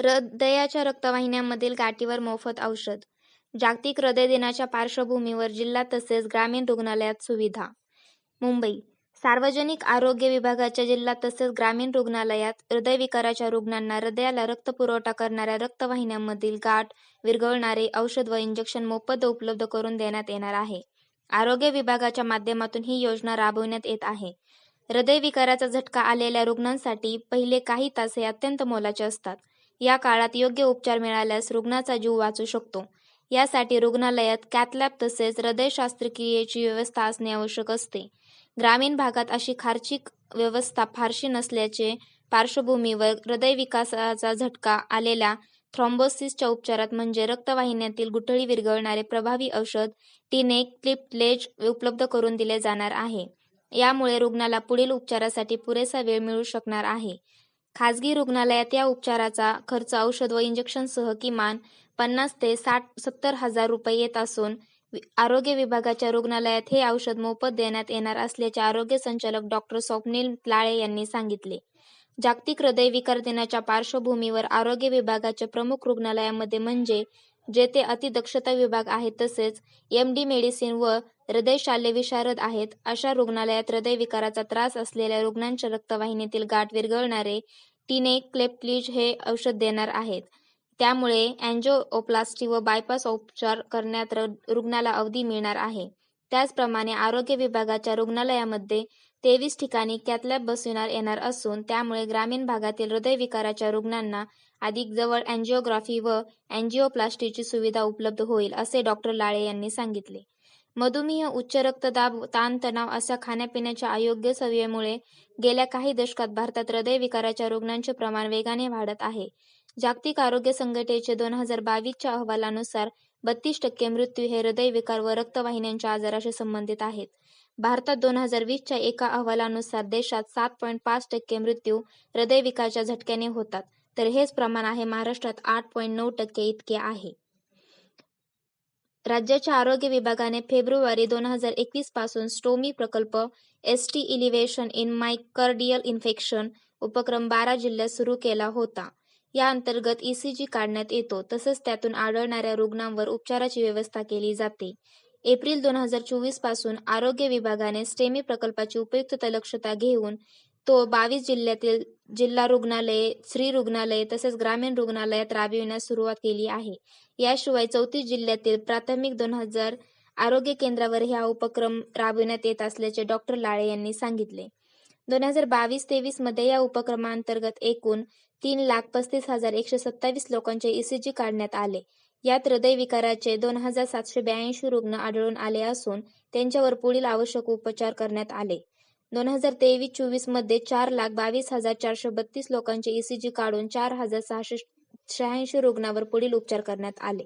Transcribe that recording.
हृदयाच्या रक्तवाहिन्यांमधील गाठीवर मोफत औषध. जागतिक हृदय दिनाच्या पार्श्वभूमीवर जिल्हा तसेच ग्रामीण रुग्णालयात सुविधा. मुंबई सार्वजनिक आरोग्य विभागाच्या जिल्हा तसेच ग्रामीण रुग्णालयात हृदयविकाराच्या रुग्णांना हृदयाला रक्तपुरवठा करणाऱ्या रक्तवाहिन्यांमधील गाठ विरघळणारे औषध व इंजेक्शन मोफत उपलब्ध करून देण्यात येणार आहे. आरोग्य विभागाच्या माध्यमातून ही योजना राबविण्यात येत आहे. हृदयविकाराचा झटका आलेल्या रुग्णांसाठी पहिले काही तास हे अत्यंत मोलाचे असतात. या काळात योग्य उपचार मिळाल्यास रुग्णाचा जीव वाचू शकतो. यासाठी रुग्णालयात कॅथलॅब तसेच हृदयशास्त्रक्रियेची व्यवस्था असणे आवश्यक असते. ग्रामीण भागात अशी खार्चिक व्यवस्था फारशी नसल्याचे पार्श्वभूमीवर हृदयविकासाचा झटका आलेल्या थ्रॉम्बोसिसच्या उपचारात म्हणजे रक्तवाहिन्यातील गुठळी विरघळणारे प्रभावी औषध टिनेक क्लिपलेज उपलब्ध करून दिले जाणार आहे. यामुळे रुग्णाला पुढील उपचारासाठी पुरेसा वेळ मिळू शकणार आहे. खाजगी रुग्णालयात या उपचाराचा खर्च औषध व इंजेक्शनसह किमान पन्नास ते साठ सत्तर हजार रुपये येत असून आरोग्य विभागाच्या रुग्णालयात हे औषध मोफत देण्यात येणार असल्याचे आरोग्य संचालक डॉक्टर स्वप्नील लाळे यांनी सांगितले. जागतिक हृदय विकार दिनाच्या पार्श्वभूमीवर आरोग्य विभागाच्या प्रमुख रुग्णालयामध्ये म्हणजे जेथे अतिदक्षता विभाग आहेत तसेच एम डी मेडिसिन व हृदय विशारद आहेत अशा रुग्णालयात हृदयविकाराचा त्रास असलेल्या रुग्णांच्या रक्तवाहिनीतील गाठ विरघळणारे टिने क्लेप्लिज हे औषध देणार आहेत. त्यामुळे अँजिओप्लास्टी व बायपास उपचार करण्यात रुग्णाला अवधी मिळणार आहे. त्याचप्रमाणे आरोग्य विभागाच्या रुग्णालयामध्ये तेवीस ठिकाणी कॅथलॅब बसविणार येणार असून त्यामुळे ग्रामीण भागातील हृदयविकाराच्या रुग्णांना अधिक जवळ अँजिओग्राफी व अँजिओप्लास्टीची सुविधा उपलब्ध होईल असे डॉक्टर लाळे यांनी सांगितले. मधुमेह उच्च रक्तदाब ताणतणाव अशा खाण्यापिण्याच्या अयोग्य सवयीमुळे गेल्या काही दशकात भारतात हृदयविकाराच्या रुग्णांचे प्रमाण वेगाने वाढत आहे. जागतिक आरोग्य संघटनेचे दोन हजार बावीसच्या अहवालानुसार बत्तीस टक्के मृत्यू हे हृदयविकार व रक्तवाहिन्यांच्या आजाराशी संबंधित आहेत. भारतात दोन हजार वीसच्या एका अहवालानुसार देशात सात पॉईंट पाच टक्के मृत्यू हृदयविकारच्या झटक्याने होतात. तर हेच प्रमाण आहे महाराष्ट्रात आठ पॉईंट नऊ टक्के इतके आहे. राज्याच्या आरोग्य विभागाने फेब्रुवारी दोन हजार एकवीसपासून स्टोमी प्रकल्प S T elevation in myocardial infection उपक्रम बारा जिल्ह्यात सुरू केला होता. या अंतर्गत ईसीजी काढण्यात येतो. तसंच त्यातून आढळणाऱ्या रुग्णांवर उपचाराची व्यवस्था केली जाते. एप्रिल दोन हजार चोवीसपासून आरोग्य विभागाने स्टेमी प्रकल्पाची उपयुक्तता लक्षता घेऊन तो बावीस जिल्ह्यातील जिल्हा रुग्णालये श्री रुग्णालये तसेच ग्रामीण रुग्णालयात राबविण्यास सुरुवात केली आहे. याशिवाय चौतीस जिल्ह्यातील प्राथमिक दोन हजार आरोग्य केंद्रावर हा उपक्रम राबविण्यात येत असल्याचे डॉक्टर लाळे यांनी सांगितले. दोन हजार बावीस तेवीसमध्ये या उपक्रमांतर्गत एकूण तीन लाख पस्तीस हजार एकशे सत्तावीस लोकांचे ईसीजी काढण्यात आले. यात हृदयविकाराचे दोन हजार सातशे ब्याऐंशी रुग्ण आढळून आले असून त्यांच्यावर पुढील आवश्यक उपचार करण्यात आले. दोन हजार तेवीस चोवीसमध्ये चार लाख बावीस हजार चारशे बत्तीस लोकांचे ईसीजी काढून चार हजार सहाशे शहाऐंशी रुग्णांवर पुढील उपचार करण्यात आले.